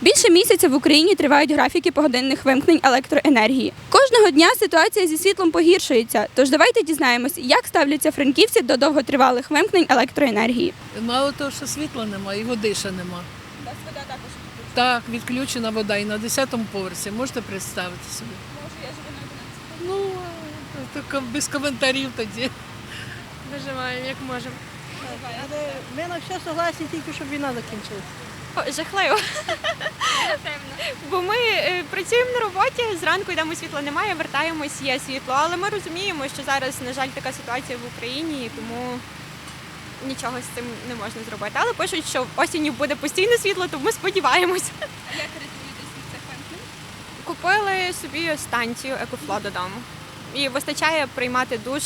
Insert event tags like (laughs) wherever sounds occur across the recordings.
Більше місяця в Україні тривають графіки погодинних вимкнень електроенергії. Кожного дня ситуація зі світлом погіршується. Тож давайте дізнаємось, як ставляться франківці до довготривалих вимкнень електроенергії. Мало того, що світла немає, і води ще нема. Так, відключена вода і на 10-му поверсі. Можете представити собі? Ну, е, так без коментарів тоді. Виживаємо, як можемо. Але ми на все согласні тільки, щоб війна закінчилася. Жахливо. Бо ми е, працюємо на роботі, зранку йдемо світла немає, вертаємось, є світло. Але ми розуміємо, що зараз, на жаль, така ситуація в Україні, і тому нічого з цим не можна зробити. Але пишуть, що осінню буде постійне світло, тому ми сподіваємось. Як рятуєтесь від цих? Купили собі станцію екофло додому. І вистачає приймати душ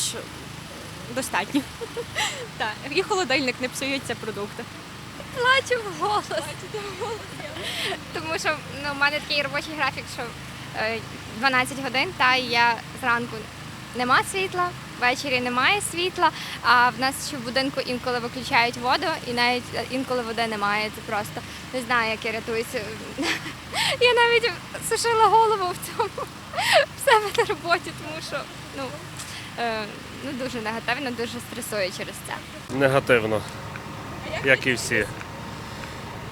достатньо. (laughs) Так. І холодильник не псуються продукти. плачу в голос. Тому що ну, в мене такий робочий графік, що е, 12 годин, та і я зранку нема світла, ввечері немає світла, а в нас ще в будинку інколи виключають воду, і навіть е, інколи води немає. Це просто не знаю, як я рятуюся. (laughs) Я навіть сушила голову в цьому (laughs) в себе на роботі, тому що ну, е, ну дуже негативно, дуже стресую через це. Негативно, як і всі.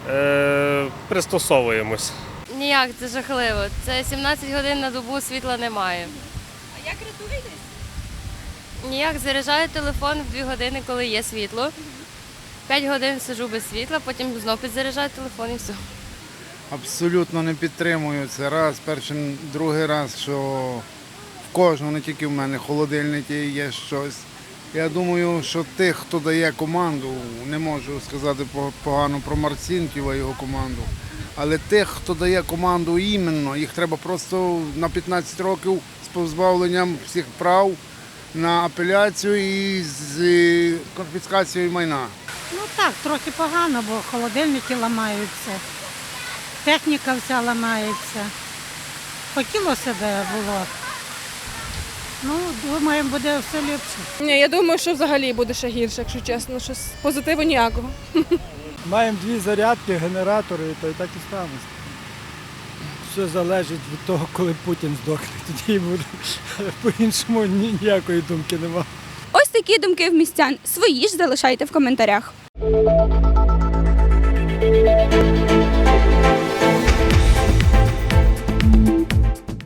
Е, пристосовуємось. Ніяк, це жахливо. Це 17 годин на добу світла немає. А як рятуєтесь? Ніяк заряджаю телефон в 2 години, коли є світло. 5 годин сижу без світла, потім знов підзаряджаю телефон і все. Абсолютно не підтримую це. Раз, перший, другий раз, що кожного, не тільки в мене, в є щось. Я думаю, що тих, хто дає команду, не можу сказати погано про Марцінківа його команду, але тих, хто дає команду іменно, їх треба просто на 15 років з позбавленням всіх прав на апеляцію і з е, конфіскацією майна. Ну так, трохи погано, бо холодильники ламаються, техніка вся ламається. Хотілося би було. Ну, думаємо, буде все ліпше. Ні, я думаю, що взагалі буде ще гірше, якщо чесно. Що позитиву ніякого. Маємо дві зарядки, генератори, то і так і станеться. Все залежить від того, коли Путін здохне, (laughs) тоді буде. По-іншому ніякої думки немає. Ось такі думки в містян. Свої ж залишайте в коментарях.